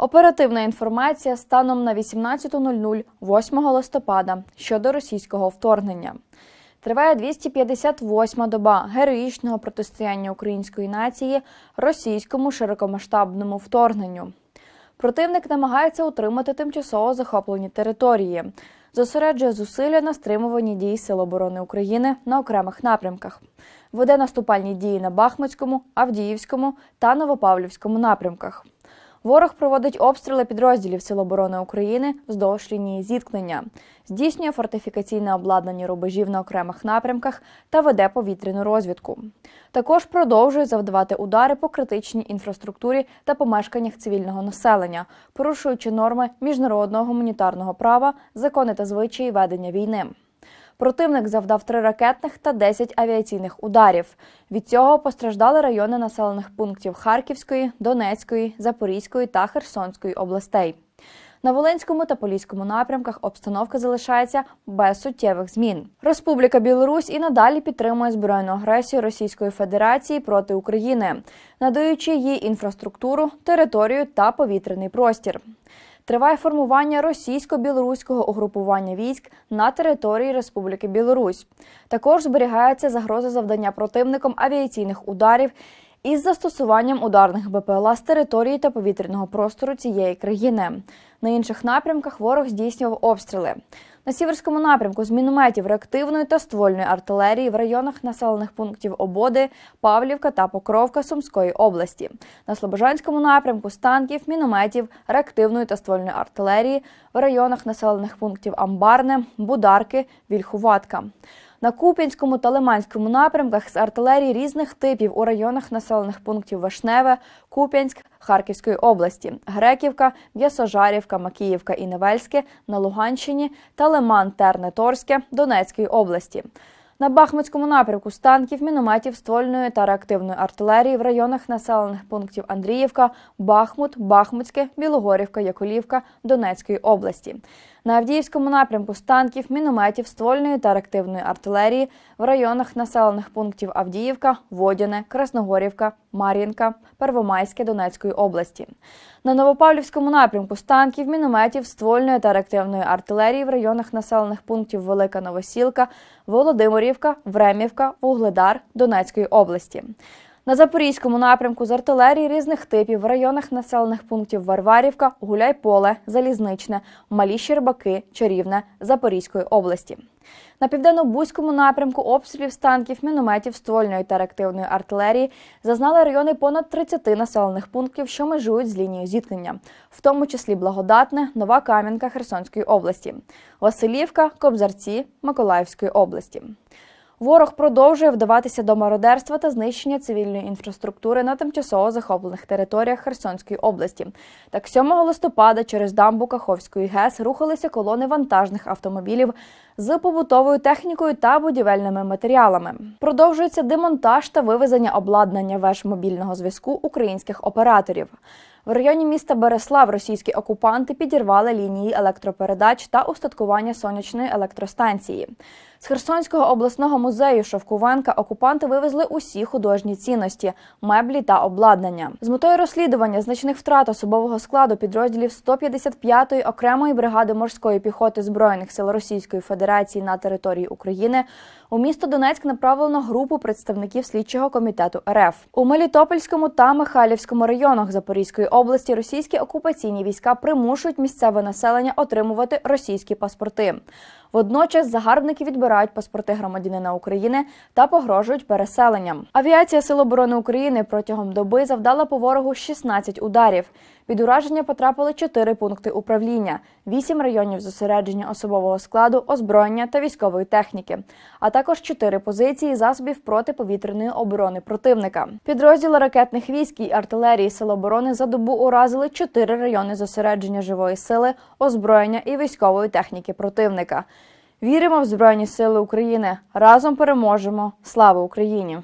Оперативна інформація станом на 18.00 8 листопада щодо російського вторгнення. Триває 258-ма доба героїчного протистояння української нації російському широкомасштабному вторгненню. Противник намагається утримати тимчасово захоплені території, зосереджує зусилля на стримуванні дій Сил оборони України на окремих напрямках, веде наступальні дії на Бахмутському, Авдіївському та Новопавлівському напрямках. Ворог проводить обстріли підрозділів Сил оборони України вздовж лінії зіткнення, здійснює фортифікаційне обладнання рубежів на окремих напрямках та веде повітряну розвідку. Також продовжує завдавати удари по критичній інфраструктурі та помешканнях цивільного населення, порушуючи норми міжнародного гуманітарного права, закони та звичаї ведення війни. Противник завдав три ракетних та 10 авіаційних ударів. Від цього постраждали райони населених пунктів Харківської, Донецької, Запорізької та Херсонської областей. На Волинському та Поліському напрямках обстановка залишається без суттєвих змін. Республіка Білорусь і надалі підтримує збройну агресію Російської Федерації проти України, надаючи їй інфраструктуру, територію та повітряний простір. Триває формування російсько-білоруського угрупування військ на території Республіки Білорусь. Також зберігається загроза завдання противником авіаційних ударів із застосуванням ударних БПЛА з території та повітряного простору цієї країни. На інших напрямках ворог здійснював обстріли. На сіверському напрямку з мінометів реактивної та ствольної артилерії в районах населених пунктів Ободи, Павлівка та Покровка Сумської області. На Слобожанському напрямку з танків, мінометів, реактивної та ствольної артилерії в районах населених пунктів Амбарне, Бударки, Вільхуватка. На Куп'янському та Лиманському напрямках з артилерії різних типів у районах населених пунктів Вишневе, Куп'янськ, Харківської області, Греківка, В'ясожарівка, Макіївка і Невельське на Луганщині та Лиман Терне Торське Донецької області. На Бахмутському напрямку з танків, мінометів, ствольної та реактивної артилерії в районах населених пунктів Андріївка, Бахмут, Бахмутське, Білогорівка, Яколівка Донецької області. На Авдіївському напрямку з танків, мінометів, ствольної та реактивної артилерії в районах населених пунктів Авдіївка, Водяне, Красногорівка, Мар'їнка, Первомайське Донецької області. На Новопавлівському напрямку з танків, мінометів, ствольної та реактивної артилерії в районах населених пунктів Велика Новосілка, Володимирівка, Времівка, Вугледар Донецької області. На Запорізькому напрямку з артилерії різних типів в районах населених пунктів Варварівка, Гуляйполе, Залізничне, Малі Щербаки, Чарівне Запорізької області. На південно-бузькому напрямку обстрілів з танків, мінометів, ствольної та реактивної артилерії зазнали райони понад 30 населених пунктів, що межують з лінією зіткнення, в тому числі Благодатне, Нова Кам'янка Херсонської області, Василівка, Кобзарці Миколаївської області. Ворог продовжує вдаватися до мародерства та знищення цивільної інфраструктури на тимчасово захоплених територіях Херсонської області. Так, 7 листопада через дамбу Каховської ГЕС рухалися колони вантажних автомобілів з побутовою технікою та будівельними матеріалами. Продовжується демонтаж та вивезення обладнання веж мобільного зв'язку українських операторів. В районі міста Береслав російські окупанти підірвали лінії електропередач та устаткування сонячної електростанції. З Херсонського обласного музею Шовкувенка окупанти вивезли усі художні цінності, меблі та обладнання. З метою розслідування значних втрат особового складу підрозділів 155-ї окремої бригади морської піхоти збройних сил Російської Федерації на території України у місто Донецьк направлено групу представників слідчого комітету РФ у Мелітопольському та Михайлівському районах Запорізької області. Російські окупаційні війська примушують місцеве населення отримувати російські паспорти. Водночас загарбники відбирають паспорти громадянина України та погрожують переселенням. Авіація Сил оборони України протягом доби завдала по ворогу 16 ударів. Під ураження потрапили 4 пункти управління, 8 районів зосередження особового складу, озброєння та військової техніки, а також 4 позиції засобів протиповітряної оборони противника. Підрозділи ракетних військ і артилерії Сил оборони за добу уразили 4 райони зосередження живої сили, озброєння і військової техніки противника. Віримо в Збройні Сили України. Разом переможемо. Слава Україні!